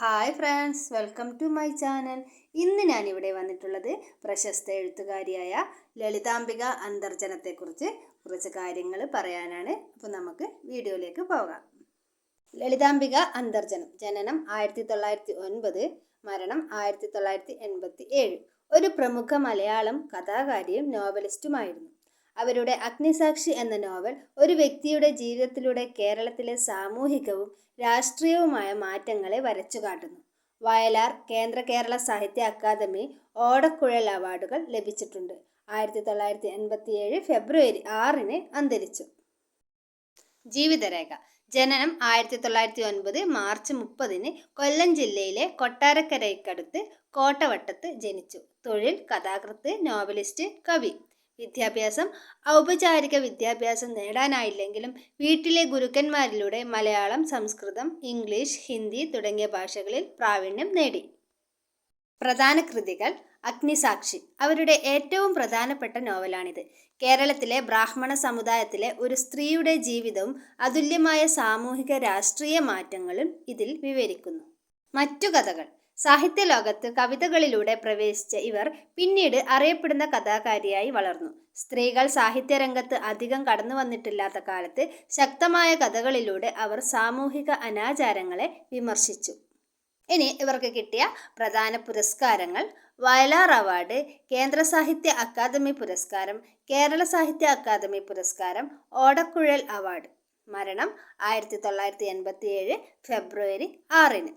Hi friends welcome to my channel ഇന്ന് ഞാനിവിടെ വന്നിട്ടുള്ളത് പ്രശസ്ത എഴുത്തുകാരിയായ ലളിതാംബിക അന്തർജനത്തെക്കുറിച്ച് കുറച്ച് കാര്യങ്ങൾ പറയാനാണ്. അപ്പോൾ നമുക്ക് വീഡിയോയിലേക്ക് പോകാം. ലളിതാംബിക അന്തർജനം ജനനം ആയിരത്തി തൊള്ളായിരത്തി ഒൻപത് മരണം ആയിരത്തി തൊള്ളായിരത്തി എൺപത്തി ഏഴ് ഒരു പ്രമുഖ മലയാളം കഥാകാരിയും നോവലിസ്റ്റുമായിരുന്നു. അവരുടെ അഗ്നിസാക്ഷി എന്ന നോവൽ ഒരു വ്യക്തിയുടെ ജീവിതത്തിലൂടെ കേരളത്തിലെ സാമൂഹികവും രാഷ്ട്രീയവുമായ മാറ്റങ്ങളെ വരച്ചു കാട്ടുന്നു. വയലാർ കേന്ദ്ര കേരള സാഹിത്യ അക്കാദമി ഓടക്കുഴൽ അവാർഡുകൾ ലഭിച്ചിട്ടുണ്ട്. ആയിരത്തി തൊള്ളായിരത്തി എൺപത്തി ഏഴ് ഫെബ്രുവരി ആറിന് അന്തരിച്ചു. ജീവിതരേഖ. ജനനം ആയിരത്തി തൊള്ളായിരത്തി ഒൻപത് മാർച്ച് മുപ്പതിന് കൊല്ലം ജില്ലയിലെ കൊട്ടാരക്കരയ്ക്കടുത്ത് കോട്ടവട്ടത്ത് ജനിച്ചു. തൊഴിൽ കഥാകൃത്ത് നോവലിസ്റ്റ് കവി. വിദ്യാഭ്യാസം ഔപചാരിക വിദ്യാഭ്യാസം നേടാനായില്ലെങ്കിലും വീട്ടിലെ ഗുരുക്കന്മാരിലൂടെ മലയാളം സംസ്കൃതം ഇംഗ്ലീഷ് ഹിന്ദി തുടങ്ങിയ ഭാഷകളിൽ പ്രാവീണ്യം നേടി. പ്രധാന കൃതികൾ അഗ്നിസാക്ഷി. അവരുടെ ഏറ്റവും പ്രധാനപ്പെട്ട നോവലാണിത്. കേരളത്തിലെ ബ്രാഹ്മണ സമുദായത്തിലെ ഒരു സ്ത്രീയുടെ ജീവിതവും അതുല്യമായ സാമൂഹിക രാഷ്ട്രീയ മാറ്റങ്ങളും ഇതിൽ വിവരിക്കുന്നു. മറ്റു കഥകൾ. സാഹിത്യ ലോകത്ത് കവിതകളിലൂടെ പ്രവേശിച്ച ഇവർ പിന്നീട് അറിയപ്പെടുന്ന കഥാകാരിയായി വളർന്നു. സ്ത്രീകൾ സാഹിത്യരംഗത്ത് അധികം കടന്നു വന്നിട്ടില്ലാത്ത കാലത്ത് ശക്തമായ കഥകളിലൂടെ അവർ സാമൂഹിക അനാചാരങ്ങളെ വിമർശിച്ചു. ഇനി ഇവർക്ക് കിട്ടിയ പ്രധാന പുരസ്കാരങ്ങൾ വയലാർ അവാർഡ് കേന്ദ്ര സാഹിത്യ അക്കാദമി പുരസ്കാരം കേരള സാഹിത്യ അക്കാദമി പുരസ്കാരം ഓടക്കുഴൽ അവാർഡ്. മരണം ആയിരത്തി തൊള്ളായിരത്തി എൺപത്തി ഏഴ് ഫെബ്രുവരി ആറിന്.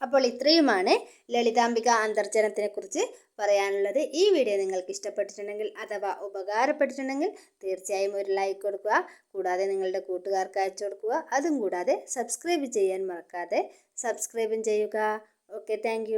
അപ്പോൾ ഇത്രയുമാണ് ലളിതാംബിക അന്തർജനത്തിനെ കുറിച്ച് പറയാനുള്ളത്. ഈ വീഡിയോ നിങ്ങൾക്ക് ഇഷ്ടപ്പെട്ടിട്ടുണ്ടെങ്കിൽ അഥവാ ഉപകാരപ്പെട്ടിട്ടുണ്ടെങ്കിൽ തീർച്ചയായും ഒരു ലൈക്ക് കൊടുക്കുക. കൂടാതെ നിങ്ങളുടെ കൂട്ടുകാർക്ക് അയച്ചു കൊടുക്കുക. അതും കൂടാതെ സബ്സ്ക്രൈബ് ചെയ്യാൻ മറക്കാതെ സബ്സ്ക്രൈബും ചെയ്യുക. Okay thank